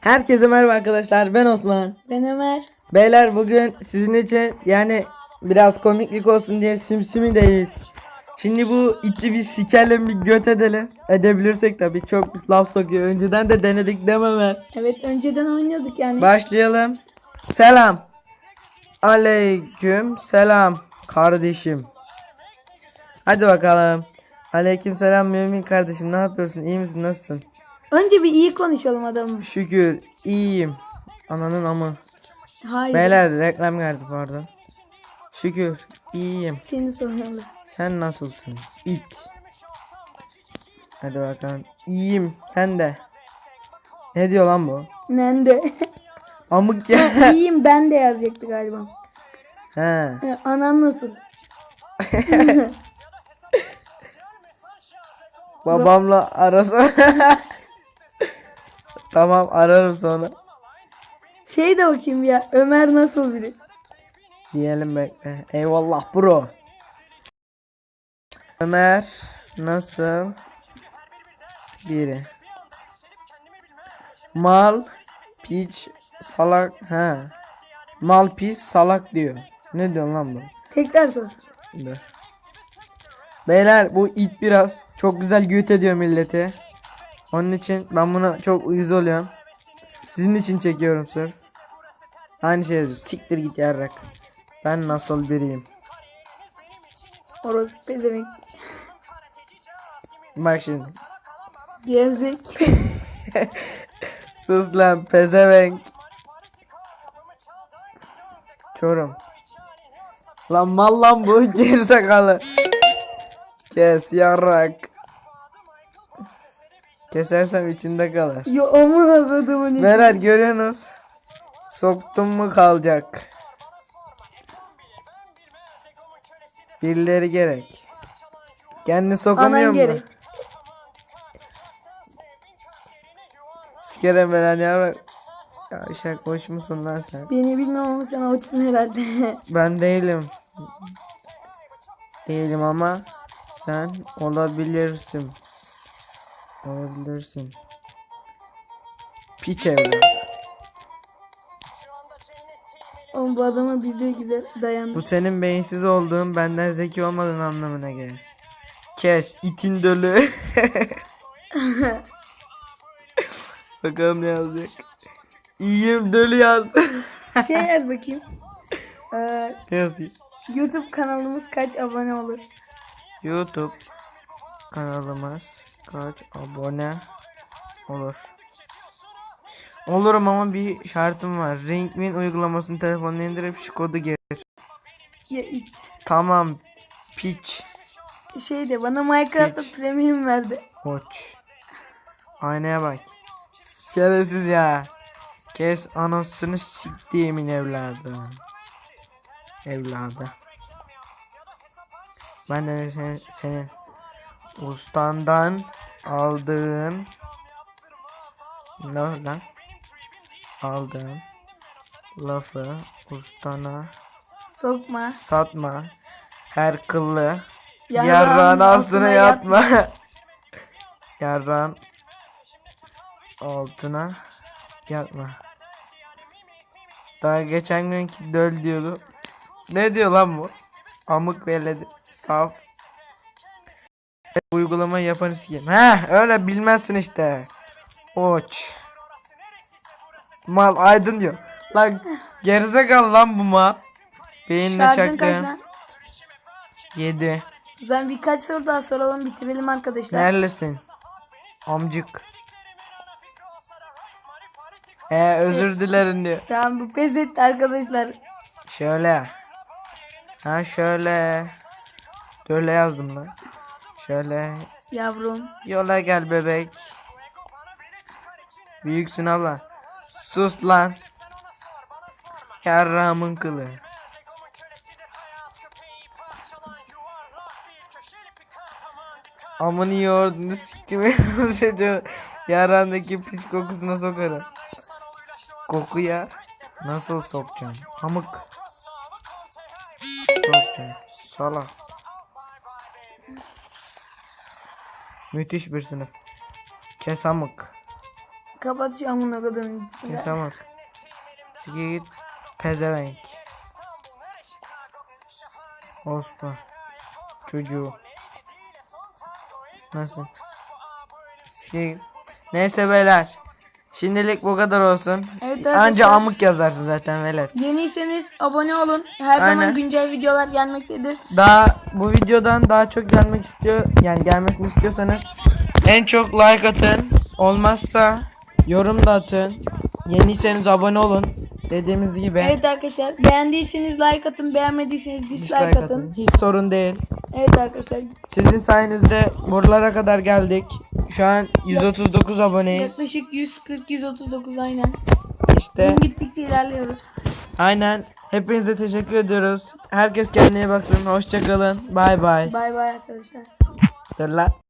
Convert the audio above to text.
Herkese merhaba arkadaşlar ben Osman. Ben Ömer. Beyler bugün sizin için yani biraz komiklik olsun diye simsimideyiz. Şimdi bu içi bir sikelim bir göt edelim. Edebilirsek tabii çok bir laf sokuyor. Önceden de denedik Ömer? Evet önceden oynuyorduk yani. Başlayalım. Selam. Aleyküm selam kardeşim. Hadi bakalım. Aleyküm selam mümin kardeşim ne yapıyorsun iyi misin nasılsın? Önce bir iyi konuşalım adamım. Şükür iyiyim. Ananın amı. Hayır. Beyler reklam geldi pardon. Şükür iyiyim. Seni sorunlu. Sen nasılsın? İt. Hadi bakalım. İyiyim. Sen de. Ne diyor lan bu? Nende. Amık ya. İyiyim ben de yazacaktı galiba. He. Ha, Anan nasıl? Babamla arasa. tamam ararım sonra. Şey de bakayım ya Ömer nasıl biri? Diyelim bekle. Eyvallah bro. Ömer nasıl biri? Mal piç salak ha. Mal pis salak diyor. Ne diyor lan bu? Tekrar sor. Dur. Beyler bu it biraz çok güzel göt ediyor milleti. Onun için ben buna çok uyuz oluyorum. Sizin için çekiyorum sırf. Aynı şey yazıyor. Siktir git yarrak. Ben nasıl biriyim? Orospu pezevenk. Bak şimdi. Gerizek. Sus lan pezevenk. Çorum. Lan mal lan bu gerizekalı. Kes yarrak. Kesersem içinde kalır. Yo aman adamın Neler görüyorsunuz? Soktum mu kalacak. Birileri gerek. Kendi sokamıyor Anan mu? gerek. Sikerim ben ya. Ya şak boş musun lan sen? Beni bilmem ama sen avuçsun herhalde. Ben değilim. Değilim ama sen olabilirsin. Olabilirsin. Piç evlat. Oğlum bu adama biz de güzel dayandık. Bu senin beyinsiz olduğun benden zeki olmadığın anlamına gelir. Kes itin dölü. Bakalım ne yazacak. İyiyim dölü yaz. şey yaz bakayım. Ee, ne yazayım? YouTube kanalımız kaç abone olur? YouTube kanalımız kaç abone olur? Olurum ama bir şartım var. Ringmin uygulamasını telefonuna indirip şu kodu gir. Ya it. Tamam. Piç. Şey de bana Minecraft'ta premium verdi. Koç. Aynaya bak. Şerefsiz ya. Kes anasını siktiğimin evladı. Evladı. Ben de senin, senin ustandan aldığın ne lan? Aldığın lafı ustana Sokma. satma. Her kıllı Yarrağın altına altına yatma. Yarrağın altına yatma. Daha geçen günkü döl diyordu. Ne diyor lan bu? Amık veledi. Saf. Uygulama yapan sikeyim. He öyle bilmezsin işte. Oç. Mal aydın diyor. Lan gerizekalı lan bu mal. Beyinle Şarjın kaç çaktı. lan? 7. O zaman birkaç soru daha soralım bitirelim arkadaşlar. Neredesin? Amcık. Ee özür dilerim diyor. Tamam bu pes etti arkadaşlar. Şöyle. Ha şöyle. Böyle yazdım lan. Şöyle. Yavrum. Yola gel bebek. Büyüksün abla. Sus lan. Yarramın kılı. Amını yoğurdunu sikkimi ediyor. Yarandaki pis kokusuna sokarım. Kokuya nasıl sokacaksın? Amık. Sokacaksın. Salak. Müthiş bir sınıf. Kesamık. Kapat şu amına kodum. Kesamık. Sike git. Pezevenk. Ospa. Çocuğu. Nasıl? Sike git. Neyse beyler. Şimdilik bu kadar olsun. Evet Anca amık yazarsın zaten velet. Yeniyseniz abone olun. Her zaman Aynen. güncel videolar gelmektedir. Daha bu videodan daha çok gelmek istiyor yani gelmesini istiyorsanız en çok like atın. Olmazsa yorum da atın. Yeniyseniz abone olun. Dediğimiz gibi Evet arkadaşlar beğendiyseniz like atın, beğenmediyseniz dislike, dislike atın. atın. Hiç sorun değil. Evet arkadaşlar Sizin sayenizde buralara kadar geldik. Şu an 139 aboneyiz. yaklaşık 140-139 aynen. İşte Gün gittikçe ilerliyoruz. aynen. Hepinize teşekkür ediyoruz. Herkes kendine baksın. Hoşçakalın. Bay bay. Bay bay arkadaşlar. Lan.